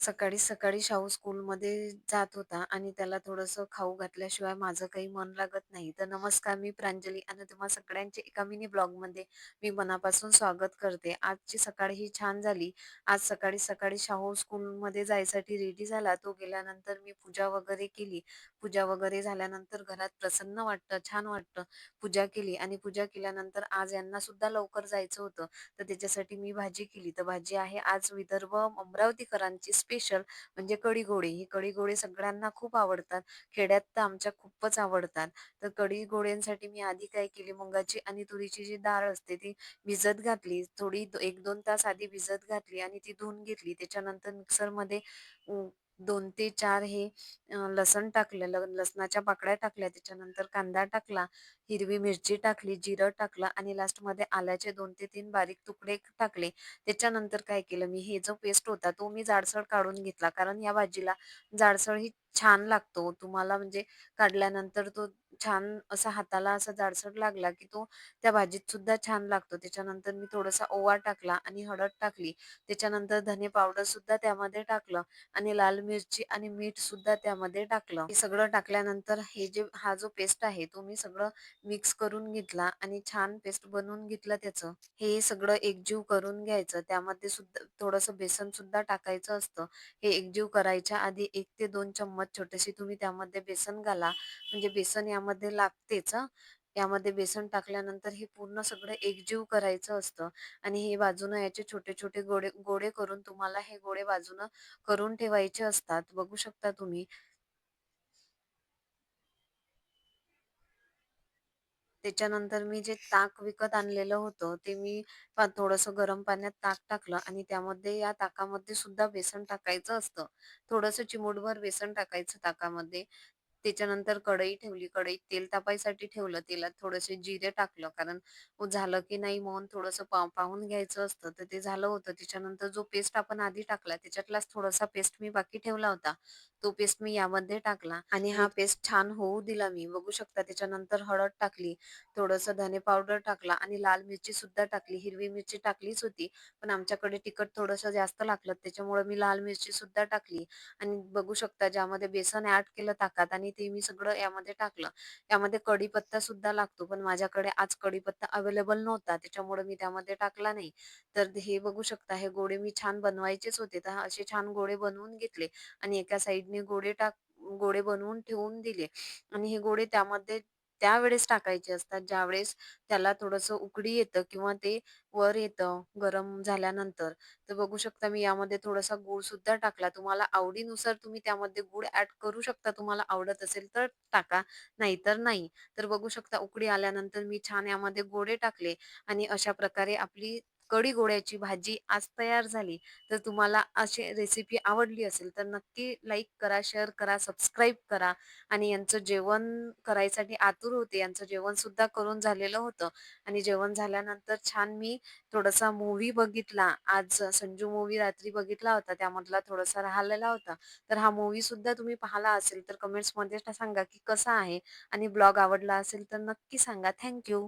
सकाळी सकाळी शाहू स्कूलमध्ये जात होता आणि त्याला थोडंसं खाऊ घातल्याशिवाय माझं काही मन लागत नाही. तर नमस्कार मी प्रांजली आणि तुम्हा सगळ्यांचे एका मिनी ब्लॉगमध्ये मी मनापासून स्वागत करते. आजची सकाळ ही छान झाली. आज सकाळी सकाळी शाहू स्कूलमध्ये जायसाठी रेडी झाला. तो गेल्यानंतर मी पूजा वगैरे केली. पूजा वगैरे झाल्यानंतर घरात प्रसन्न वाटतं, छान वाटतं. पूजा केली आणि पूजा केल्यानंतर आज यांना सुद्धा लवकर जायचं होतं. तर त्याच्यासाठी मी भाजी केली. तर भाजी आहे आज विदर्भ अमरावतीकरांची स्पेशल म्हणजे कढी गोळे. ही कढी गोळे सगळ्यांना खूप आवडतात. खेड्यात तर आमच्या खूपच आवडतात. तर कढी गोळ्यांसाठी मी आधी काय केली मुगाची आणि तुरीची जी डाळ असते ती भिजत घातली. थोडी 1-2 तास आधी भिजत घातली आणि ती धुवून घेतली. त्याच्यानंतर मिक्सरमध्ये दोन ते चार हे लसण टाकलं. लसणाच्या पाकळ्या टाकल्या. त्याच्यानंतर कांदा टाकला, हिरवी मिरची टाकली, जिरं टाकलं आणि लास्टमध्ये आल्याचे दोन ते तीन बारीक तुकडे टाकले. त्याच्यानंतर काय केलं मी हे जो पेस्ट होता तो मी जाडसर काढून घेतला. कारण या भाजीला जाडसर ही छान लागतो. तुम्हाला म्हणजे काढल्यानंतर तो छान असा हाताला असा जाडसर लागला, की तो त्या भाजीत सुद्धा छान लागतो. त्याच्यानंतर मी थोडासा ओवा टाकला आणि हळद टाकली. त्याच्यानंतर धने पावडर सुद्धा त्यामध्ये टाकलं आणि लाल मिरची आणि मीठ सुद्धा त्यामध्ये टाकलं. हे सगळं टाकल्यानंतर हे जे हा जो पेस्ट आहे तो मी सगळं मिक्स करून घेतला आणि छान पेस्ट बनवून घेतलं त्याचं. हे सगळं एकजीव करून घ्यायचं. त्यामध्ये सुद्धा थोडंसं बेसन सुद्धा टाकायचं असतं. हे एकजीव करायच्या आधी एक ते दोन चम्मच छोटेसे तुम्ही त्यामध्ये बेसन घाला. म्हणजे बेसन यामध्ये लागतेच यामध्ये बेसन टाकल्यानंतर हे पूर्ण सगळं एकजीव करायचं असतं आणि हे बाजूनं याचे छोटे-छोटे गोळे गोळे करून तुम्हाला हे गोळे बाजूनं करून ठेवायचे असतात. बघू शकता तुम्ही. त्याच्यानंतर मी जे ताक विकत आणलेलं होतं, ते मी पा थोडंसं गरम पाण्यात ताक टाकलं आणि त्यामध्ये या ताकामध्ये सुद्धा बेसन टाकायचं असतं. थोडंसं चिमूटभर बेसन टाकायचं ताकामध्ये. त्याच्यानंतर कढई ठेवली. कढईत तेल तापायसाठी ठेवलं. तेलात थोडेसे जिरे टाकलं. कारण झालं की नाही म्हणून थोडंसं पा पाहून घ्यायचं असतं. तर ते झालं होतं. त्याच्यानंतर जो पेस्ट आपण आधी टाकला त्याच्यातलाच थोडासा पेस्ट मी बाकी ठेवला होता. तो पेस्ट मी यामध्ये टाकला आणि हा पेस्ट छान होऊ दिला मी. बघू शकता त्याच्यानंतर हळद टाकली. थोडंसं धने पावडर टाकला आणि लाल मिरची सुद्धा टाकली. हिरवी मिरची टाकलीच होती. पण आमच्याकडे तिखट थोडंसं जास्त लागलं त्याच्यामुळे मी लाल मिरची सुद्धा टाकली आणि बघू शकता ज्यामध्ये बेसन ॲड केलं ताकात आणि ते मी सगळं यामध्ये टाकलं. यामध्ये कढीपत्ता सुद्धा लागतो. पण माझ्याकडे आज कढीपत्ता अवेलेबल नव्हता. त्याच्यामुळे मी त्यामध्ये टाकला नाही. तर हे बघू शकता हे गोळे मी छान बनवायचेच होते. तर असे छान गोळे बनवून घेतले आणि एका साइडने गोळे टाक गोळे बनवून ठेवून दिले आणि हे गोळे त्यामध्ये त्यावेळेस टाकायचे असतात ज्यावेळेस त्याला थोडंसं उकडी येतं किंवा ते वर येतं गरम झाल्यानंतर. तर बघू शकता मी यामध्ये थोडासा गूळ सुद्धा टाकला. तुम्हाला आवडीनुसार तुम्ही त्यामध्ये गूळ ऍड करू शकता. तुम्हाला आवडत असेल तर टाका, नाहीतर नाही. तर बघू शकता उकडी आल्यानंतर मी छान यामध्ये गोळे टाकले आणि अशा प्रकारे आपली कढी गोळ्याची भाजी आज तयार झाली. तर तुम्हाला अशी रेसिपी आवडली असेल तर नक्की लाईक करा, शेअर करा, सबस्क्राईब करा आणि यांचं जेवण करायसाठी आतुर होते. यांचं जेवण सुद्धा करून झालेलं होतं आणि जेवण झाल्यानंतर छान मी थोडासा मूव्ही बघितला. आज संजू मूव्ही रात्री बघितला होता. त्यामधला थोडासा राहिलेला होता. तर हा मूव्ही सुद्धा तुम्ही पाहिला असेल तर कमेंट्समध्ये सांगा की कसा आहे आणि ब्लॉग आवडला असेल तर नक्की सांगा. थँक